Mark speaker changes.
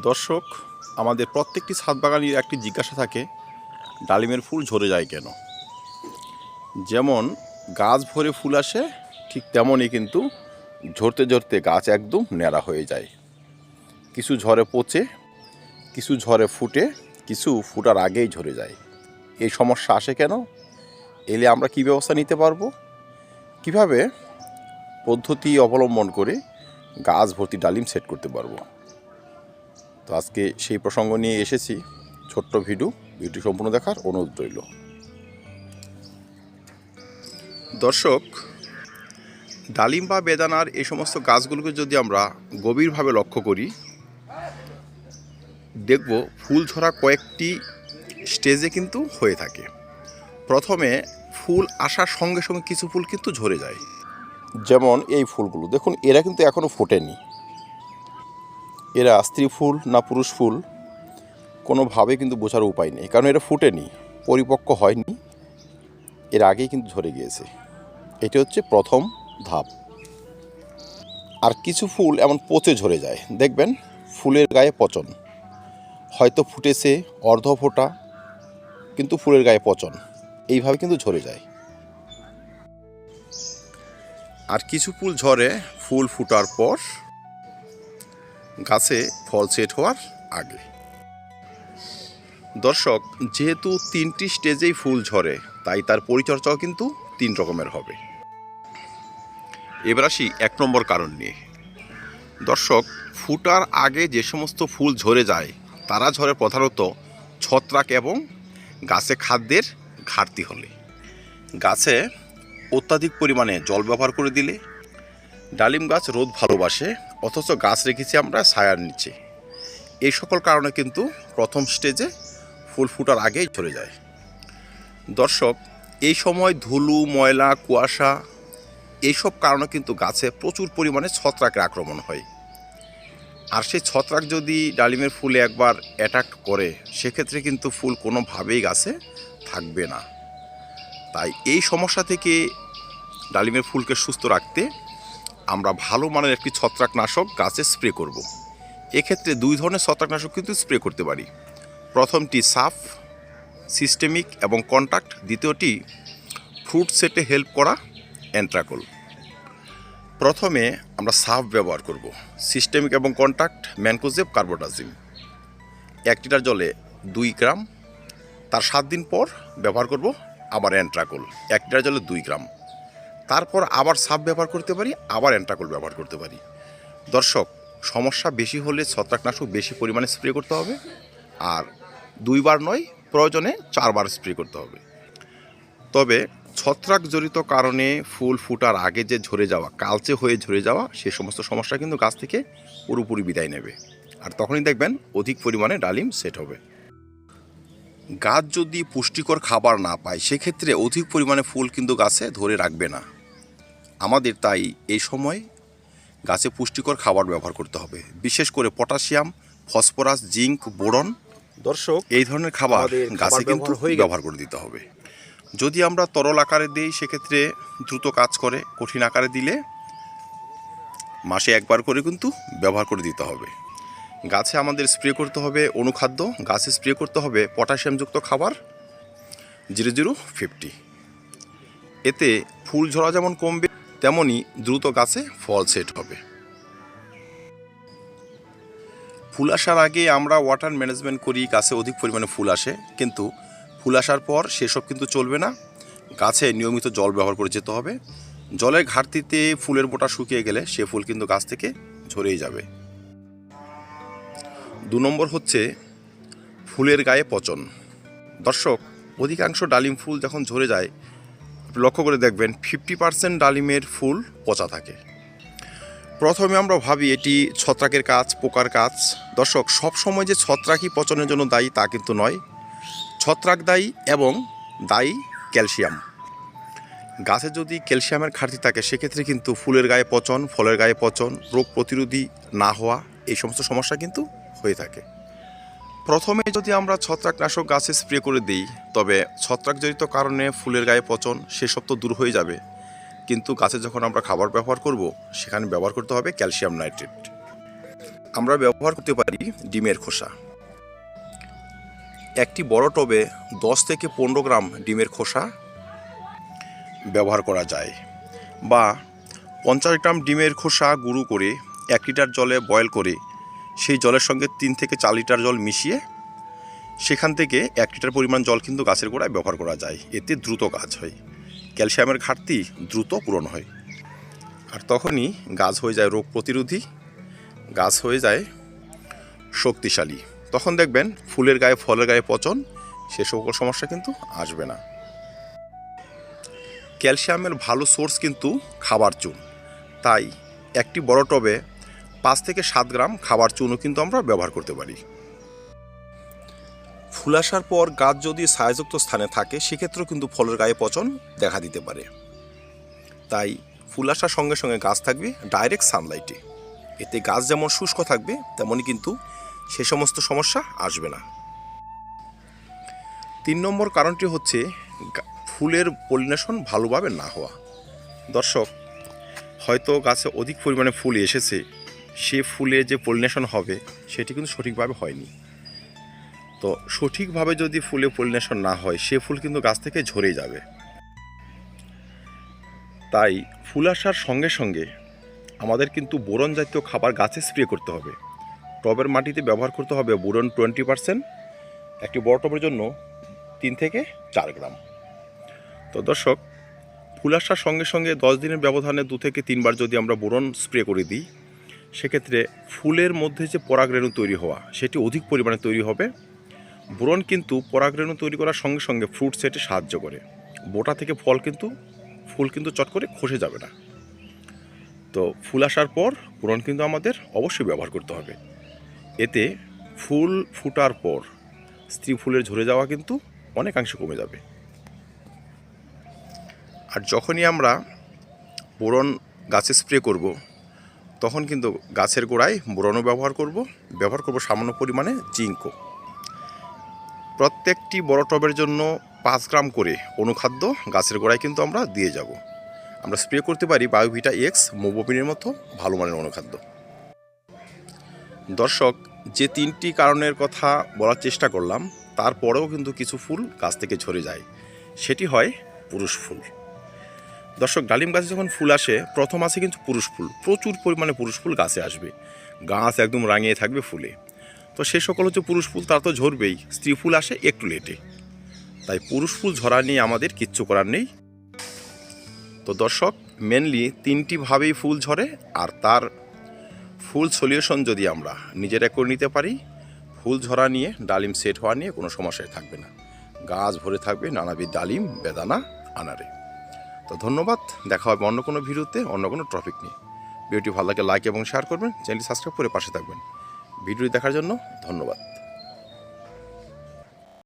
Speaker 1: দর্শক, আমাদের প্রত্যেকটি ছাদ একটি জিজ্ঞাসা থাকে, ডালিমের ফুল ঝরে যায় কেন? যেমন গাছ ভরে ফুল আসে, ঠিক তেমনই কিন্তু ঝরতে ঝরতে গাছ একদম ন্যাড়া হয়ে যায়। কিছু ঝরে পচে, কিছু ঝরে ফুটে, কিছু ফুটার আগেই ঝরে যায়। এই সমস্যা আসে কেন? এলে আমরা কি ব্যবস্থা নিতে পারব? কীভাবে পদ্ধতি অবলম্বন করে গাছ ভর্তি ডালিম সেট করতে পারব? তো আজকে সেই প্রসঙ্গ নিয়ে এসেছি। ছোট্ট ভিডিও ভিডিও সম্পূর্ণ দেখার অনুরোধ রইল। দর্শক, ডালিম বা বেদানার এই সমস্ত গাছগুলোকে যদি আমরা গভীরভাবে লক্ষ্য করি, দেখব ফুল ঝরা কয়েকটি স্টেজে কিন্তু হয়ে থাকে। প্রথমে ফুল আসার সঙ্গে সঙ্গে কিছু ফুল কিন্তু ঝরে যায়। যেমন এই ফুলগুলো। দেখুন, এরা কিন্তু এখনও ফোটেনি। এরা স্ত্রী ফুল না পুরুষ ফুল, কোনোভাবে কিন্তু বোঝার উপায় নেই। কারণ এটা ফুটেনি, পরিপক্ক হয়নি। এর আগেই কিন্তু ঝরে গিয়েছে। এটি হচ্ছে প্রথম ধাপ। আর কিছু ফুল এমন পচে ঝরে যায়। দেখবেন, ফুলের গায়ে পচন। হয়তো ফুটেছে অর্ধ ফোটা, কিন্তু ফুলের গায়ে পচন। এইভাবে কিন্তু ঝরে যায়। আর কিছু ফুল ঝরে, ফুল ফুটার পর গাছে ফল সেট হওয়ার আগে। দর্শক, যেহেতু তিনটি স্টেজেই ফুল ঝরে, তাই তার পরিচর্যাও কিন্তু তিন রকমের হবে। এবার আসি এক নম্বর কারণ নিয়ে। দর্শক, ফুটার আগে যে সমস্ত ফুল ঝরে যায়, তারা ঝরে প্রধানত ছত্রাক এবং গাছে খাদ্যের ঘাটতি হলে। গাছে অত্যাধিক পরিমাণে জল ব্যবহার করে দিলে ডালিম গাছ রোদ ভালোবাসে অথচ গাছ রেখেছি আমরা ছায়ার নিচে। এই সকল কারণে কিন্তু প্রথম স্টেজে ফুল ফুটার আগেই ঝরে যায়। দর্শক, এই সময় ধুলো, ময়লা, কুয়াশা এইসব কারণে কিন্তু গাছে প্রচুর পরিমাণে ছত্রাকের আক্রমণ হয়। আর সেই ছত্রাক যদি ডালিমের ফুলে একবার অ্যাটাক করে, সেক্ষেত্রে কিন্তু ফুল কোনোভাবেই গাছে থাকবে না। তাই এই সমস্যা থেকে ডালিমের ফুলকে সুস্থ রাখতে আমরা ভালো মানের একটি ছত্রাকনাশক গাছে স্প্রে করব। এক্ষেত্রে দুই ধরনের ছত্রাকনাশক কিন্তু স্প্রে করতে পারি। প্রথমটি সাফ, সিস্টেমিক এবং কন্ট্যাক্ট দ্বিতীয়টি ফ্রুট সেটে হেল্প করা, অ্যান্ট্রাকল। প্রথমে আমরা সাফ ব্যবহার করব, সিস্টেমিক এবং কন্ট্যাক্ট ম্যানকোজেব, কার্বোটাজিম। এক লিটার জলে দুই গ্রাম। তার সাত দিন পর ব্যবহার করব আবার অ্যান্ট্রাকল। এক লিটার জলে দুই গ্রাম। তারপর আবার সাপ ব্যবহার করতে পারি, আবার অ্যান্ট্রাকল ব্যবহার করতে পারি। দর্শক, সমস্যা বেশি হলে ছত্রাকনাশক বেশি পরিমাণে স্প্রে করতে হবে আর দুইবার নয়, প্রয়োজনে চারবার স্প্রে করতে হবে। তবে ছত্রাক জড়িত কারণে ফুল ফুটার আগে যে ঝরে যাওয়া, কালচে হয়ে ঝরে যাওয়া, সে সমস্ত সমস্যা কিন্তু গাছ থেকে পুরোপুরি বিদায় নেবে। আর তখনই দেখবেন অধিক পরিমাণে ডালিম সেট হবে। গাছ যদি পুষ্টিকর খাবার না পায় সেক্ষেত্রে অধিক পরিমাণে ফুল কিন্তু গাছে ধরে রাখবে না। আমাদের তাই এই সময় গাছে পুষ্টিকর খাবার ব্যবহার করতে হবে। বিশেষ করে পটাশিয়াম ফসফরাস জিঙ্ক বোরন
Speaker 2: দর্শক
Speaker 1: এই ধরনের খাবার গাছে কিন্তু
Speaker 2: ব্যবহার
Speaker 1: ব্যবহার করে দিতে হবে। যদি আমরা তরল আকারে দিই সেক্ষেত্রে দ্রুত কাজ করে কঠিন আকারে দিলে মাসে একবার করে কিন্তু ব্যবহার করে দিতে হবে। গাছে আমাদের স্প্রে করতে হবে অনুখাদ্য, গাছে স্প্রে করতে হবে পটাশিয়ামযুক্ত খাবার, জিরো জিরো ফিফটি এতে ফুল ঝরা যেমন কমবে, তেমনই দ্রুত গাছে ফল সেট হবে। ফুল আসার আগে আমরা ওয়াটার ম্যানেজমেন্ট করি, গাছে অধিক পরিমাণে ফুল আসে, কিন্তু ফুল আসার পর সেসব কিন্তু চলবে না। গাছে নিয়মিত জল ব্যবহার করে যেতে হবে। জলের ঘাটতিতে ফুলের বোটা শুকিয়ে গেলে সে ফুল কিন্তু গাছ থেকে ঝরেই যাবে। দু নম্বর হচ্ছে ফুলের গায়ে পচন। দর্শক, অধিকাংশ ডালিম ফুল যখন ঝরে যায় লক্ষ্য করে দেখবেন ফিফটি পার্সেন্ট ডালিমের ফুল পচা থাকে। প্রথমে আমরা ভাবি এটি ছত্রাকের কাজ, পোকার কাজ। দর্শক সব সময় যে ছত্রাকই পচনের জন্য দায়ী তা কিন্তু নয়। ছত্রাক দায়ী এবং দায়ী ক্যালসিয়াম। গাছে যদি ক্যালসিয়ামের ঘাটতি থাকে, সেক্ষেত্রে কিন্তু ফুলের গায়ে পচন, ফলের গায়ে পচন, রোগ প্রতিরোধী না হওয়া, এই সমস্ত সমস্যা কিন্তু হয়ে থাকে। প্রথমে যদি আমরা ছত্রাকনাশক গাছে স্প্রে করে দিই, তবে ছত্রাকজনিত কারণে ফুলের গায়ে পচন সেসব তো দূর হয়ে যাবে। কিন্তু গাছে যখন আমরা খাবার ব্যবহার করব, সেখানে ব্যবহার করতে হবে ক্যালসিয়াম নাইট্রেট। আমরা ব্যবহার করতে পারি ডিমের খোসা। একটি বড় টবে দশ থেকে পনেরো গ্রাম ডিমের খোসা ব্যবহার করা যায় বা পঞ্চাশ গ্রাম ডিমের খোসা গুঁড়ো করে এক লিটার জলে বয়েল করে সেই জলের সঙ্গে তিন থেকে চার লিটার জল মিশিয়ে সেখান থেকে এক লিটার পরিমাণ জল কিন্তু গাছের গোড়ায় ব্যবহার করা যায়। এতে দ্রুত গাছ হয়। ক্যালসিয়ামের ঘাটতি দ্রুত পূরণ হয়। আর তখনই গাছ হয়ে যায় রোগ প্রতিরোধী, গাছ হয়ে যায় শক্তিশালী। তখন দেখবেন ফুলের গায়ে, ফলের গায়ে পচন, সে সকল সমস্যা কিন্তু আসবে না। ক্যালসিয়ামের ভালো সোর্স কিন্তু খাবার চুন। তাই একটি বড় টবে পাঁচ থেকে সাত গ্রাম খাবার চুনও কিন্তু আমরা ব্যবহার করতে পারি। ফুল আসার পর গাছ যদি ছায়াযুক্ত স্থানে থাকে, সেক্ষেত্রেও কিন্তু ফলের গায়ে পচন দেখা দিতে পারে। তাই ফুল আসার সঙ্গে সঙ্গে গাছ থাকবে ডাইরেক্ট সানলাইটে। এতে গাছ যেমন শুষ্ক থাকবে, তেমনই কিন্তু সে সমস্ত সমস্যা আসবে না। তিন নম্বর কারণটি হচ্ছে ফুলের পলিনেশন ভালোভাবে না হওয়া। দর্শক, হয়তো গাছে অধিক পরিমাণে ফুল এসেছে সে ফুলে যে পলিনেশন হবে, সেটি কিন্তু সঠিকভাবে হয়নি। তো সঠিকভাবে যদি ফুলে পলিনেশন না হয়, সে ফুল কিন্তু গাছ থেকে ঝরে যাবে। তাই ফুল আসার সঙ্গে সঙ্গে আমাদের কিন্তু বোরন জাতীয় খাবার গাছে স্প্রে করতে হবে। টবের মাটিতে ব্যবহার করতে হবে বোরন টোয়েন্টি পার্সেন্ট, একটি বড় টবের জন্য তিন থেকে চার গ্রাম। তো দর্শক, ফুল আসার সঙ্গে সঙ্গে দশ দিনের ব্যবধানে দু থেকে তিনবার যদি আমরা বোরন স্প্রে করে দিই সেক্ষেত্রে ফুলের মধ্যে যে পরাগরেণু তৈরি হওয়া, সেটি অধিক পরিমাণে তৈরি হবে। বোরন কিন্তু পরাগরেণু তৈরি করার সঙ্গে সঙ্গে ফ্রুট সেটে সাহায্য করে। বোটা থেকে ফল কিন্তু, ফুল কিন্তু চট করে খসে যাবে না। তো ফুল আসার পর বোরন কিন্তু আমাদের অবশ্যই ব্যবহার করতে হবে। এতে ফুল ফুটার পর স্ত্রী ফুলের ঝরে যাওয়া কিন্তু অনেকাংশে কমে যাবে। আর যখনই আমরা বোরন গাছে স্প্রে করব তখন কিন্তু গাছের গোড়ায় বোরনও ব্যবহার করব। ব্যবহার করব সামান্য পরিমাণে জিঙ্কও প্রত্যেকটি বড় টবের জন্য পাঁচ গ্রাম করে অনুখাদ্য গাছের গোড়ায় কিন্তু আমরা দিয়ে যাব। আমরা স্প্রে করতে পারি বায়োভিটা এক্স মোবোপিনের মতো ভালো মানের অনুখাদ্য। দর্শক, যে তিনটি কারণের কথা বলার চেষ্টা করলাম, তারপরেও কিন্তু কিছু ফুল গাছ থেকে ঝরে যায়। সেটি হয় পুরুষ ফুল। দর্শক, ডালিম গাছে যখন ফুল আসে, প্রথম আসে কিন্তু পুরুষ ফুল। প্রচুর পরিমাণে পুরুষ ফুল গাছে আসবে। গাছ একদম রাঙিয়ে থাকবে ফুলে। তো সে সকল হচ্ছে পুরুষ ফুল তারা তো ঝরবেই। স্ত্রী ফুল আসে একটু লেটে। তাই পুরুষ ফুল ঝরা নিয়ে আমাদের কিচ্ছু করার নেই। তো দর্শক মেনলি তিনটিভাবেই ফুল ঝরে, আর তার ফুল সলিউশন যদি আমরা নিজেরা করে নিতে পারি, ফুল ঝরা নিয়ে, ডালিম সেট হওয়া নিয়ে কোনো সমস্যায় থাকবে না। গাছ ভরে থাকবে নানাবিধ ডালিম, বেদানা, আনারে। তো ধন্যবাদ, দেখা হবে অন্য কোনো ভিডিওতে, অন্য কোনো টপিক নিয়ে। ভিডিওটি ভালো লাগে লাইক এবং শেয়ার করবেন চ্যানেলটি সাবস্ক্রাইব করে পাশে থাকবেন। ভিডিওটি দেখার জন্য ধন্যবাদ।